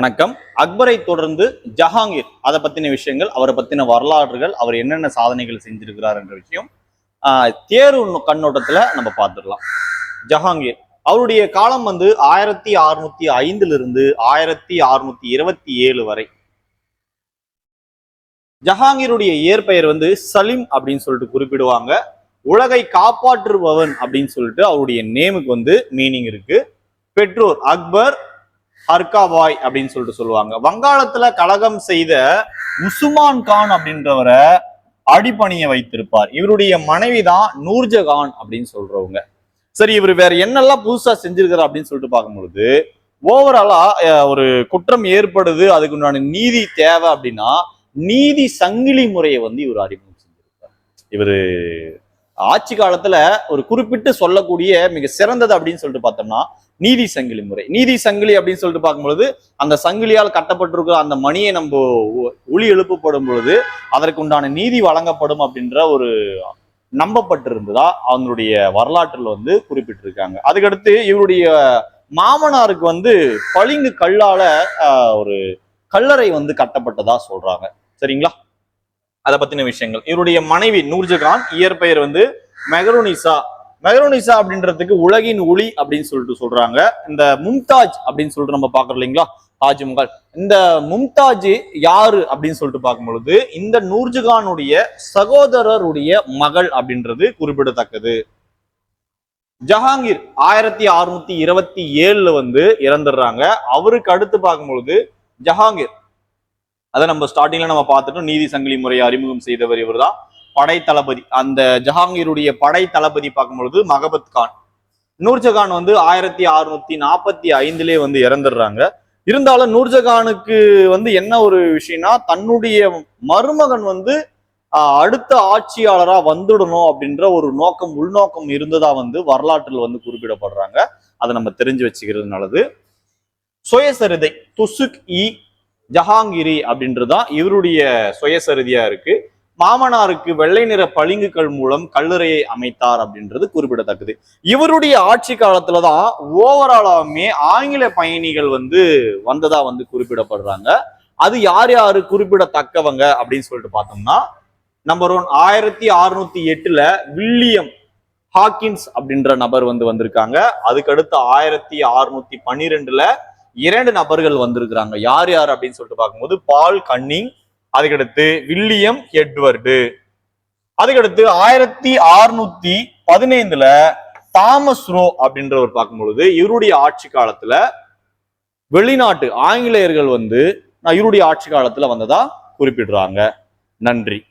வணக்கம். அக்பரை தொடர்ந்து ஜஹாங்கீர் அதை பத்தின விஷயங்கள் அவரை பத்தின வரலாறுகள் அவர் என்னென்ன சாதனைகள் செஞ்சிருக்கிறார் என்ற விஷயம் தேர்வு கண்ணோட்டத்துல நம்ம பார்த்துடலாம். ஜஹாங்கீர் அவருடைய காலம் வந்து ஆயிரத்தி அறுநூத்தி ஐந்துல இருந்து ஆயிரத்தி அறுநூத்தி இருபத்தி ஏழு வரை. ஜஹாங்கீருடைய இயற்பெயர் வந்து சலீம் அப்படின்னு சொல்லிட்டு குறிப்பிடுவாங்க. உலகை காப்பாற்றுபவன் அப்படின்னு சொல்லிட்டு அவருடைய நேமுக்கு வந்து மீனிங் இருக்கு. பெற்றோர் அக்பர் ஹர்காவாய் அப்படின்னு சொல்லிட்டு சொல்லுவாங்க. வங்காளத்துல கலகம் செய்த உசுமான் கான் அப்படின்றவரை அடிப்பணியை வைத்திருப்பார். இவருடைய மனைவி தான் நூர்ஜகான் அப்படின்னு சொல்றவங்க. சரி இவர் வேற என்னெல்லாம் புதுசா செஞ்சிருக்கிறார் அப்படின்னு சொல்லிட்டு பார்க்கும்பொழுது ஓவராலா ஒரு குற்றம் ஏற்படுது அதுக்கு உண்டான நீதி தேவை அப்படின்னா நீதி சங்கிலி முறையை வந்து இவர் அறிமுகம் செஞ்சிருக்கார். இவர் ஆட்சி காலத்துல ஒரு குறிப்பிட்டு சொல்லக்கூடிய மிக சிறந்தது அப்படின்னு சொல்லிட்டு பார்த்தோம்னா நீதி சங்கிலி முறை. நீதி சங்கிலி அப்படின்னு சொல்லிட்டு பார்க்கும்பொழுது அந்த சங்கிலியால் கட்டப்பட்டிருக்கிற அந்த மணியை நம்ம ஒ- ஒளி எழுப்பப்படும் பொழுது அதற்கு உண்டான நீதி வழங்கப்படும் அப்படின்ற ஒரு நம்பப்பட்டிருந்ததா அவங்களுடைய வரலாற்றில் வந்து குறிப்பிட்டிருக்காங்க. அதுக்கடுத்து இவருடைய மாமனாருக்கு வந்து பளிங்கு கல்லால ஒரு கல்லறை வந்து கட்டப்பட்டதா சொல்றாங்க. சரிங்களா? அதை பத்தின விஷயங்கள். இவருடைய மனைவி நூர்ஜகான் இயற்பெயர் வந்து மெகரோனிசா. மெகரோனிசா அப்படின்றதுக்கு உலகின் ஒளி அப்படின்னு சொல்லிட்டு சொல்றாங்க. இந்த மும்தாஜ் அப்படின்னு சொல்லிட்டு நம்ம பாக்குறோம் இல்லைங்களா? தாஜ்மஹால். இந்த மும்தாஜ் யாரு அப்படின்னு சொல்லிட்டு பார்க்கும் பொழுது இந்த நூர்ஜகானுடைய சகோதரருடைய மகள் அப்படின்றது குறிப்பிடத்தக்கது. ஜஹாங்கீர் ஆயிரத்தி அறுநூத்தி இருபத்தி ஏழுல வந்து இறந்துடுறாங்க. அவருக்கு அடுத்து பார்க்கும் பொழுது ஜஹாங்கீர் அதை நம்ம ஸ்டார்டிங்ல நம்ம பார்த்துட்டோம். நீதி சங்கிலி முறையை அறிமுகம் செய்தவர் இவர்தான். படை தளபதி அந்த ஜஹாங்கீருடைய படை தளபதி பார்க்கும் பொழுது மகபத் கான். நூர்ஜகான் வந்து ஆயிரத்தி அறுநூத்தி நாற்பத்தி ஐந்துலயே வந்து இறந்துடுறாங்க. இருந்தாலும் நூர்ஜகானுக்கு வந்து என்ன ஒரு விஷயம்னா தன்னுடைய மருமகன் வந்து அடுத்த ஆட்சியாளரா வந்துடணும் அப்படின்ற ஒரு நோக்கம் உள்நோக்கம் இருந்ததா வந்து வரலாற்றில் வந்து குறிப்பிடப்படுறாங்க. அதை நம்ம தெரிஞ்சு வச்சுக்கிறது நல்லது. சுயசரிதை துசுக் இ ஜஹாங்கிரி அப்படின்றதுதான் இவருடைய சுயசரிதியா இருக்கு. மாமனாருக்கு வெள்ளை நிற பளிங்குகள் மூலம் கல்லறையை அமைத்தார் அப்படின்றது குறிப்பிடத்தக்கது. இவருடைய ஆட்சி காலத்துலதான் ஓவராலாமே ஆங்கில பயணிகள் வந்து வந்ததா வந்து குறிப்பிடப்படுறாங்க. அது யார் யாரு குறிப்பிடத்தக்கவங்க அப்படின்னு சொல்லிட்டு பார்த்தோம்னா நம்பர் ஒன் ஆயிரத்தி அறுநூத்தி எட்டுல வில்லியம் ஹாக்கின்ஸ் அப்படின்ற நபர் வந்து வந்திருக்காங்க. அதுக்கடுத்து ஆயிரத்தி அறுநூத்தி பன்னிரெண்டுல இரண்டு நபர்கள் வந்திருக்கிறாங்க. யார் யார் அப்படின்னு சொல்லிட்டு பார்க்கும்போது பால் கன்னிங் அதுக்கடுத்து வில்லியம் எட்வர்டு அதுக்கடுத்து ஆயிரத்தி அறுநூத்தி பதினைந்துல தாமஸ் ரோ அப்படின்றவர் பார்க்கும்பொழுது இவருடைய ஆட்சி காலத்துல வெளிநாட்டு ஆங்கிலேயர்கள் வந்து நான் இவருடைய ஆட்சி காலத்துல வந்ததா குறிப்பிடுறாங்க. நன்றி.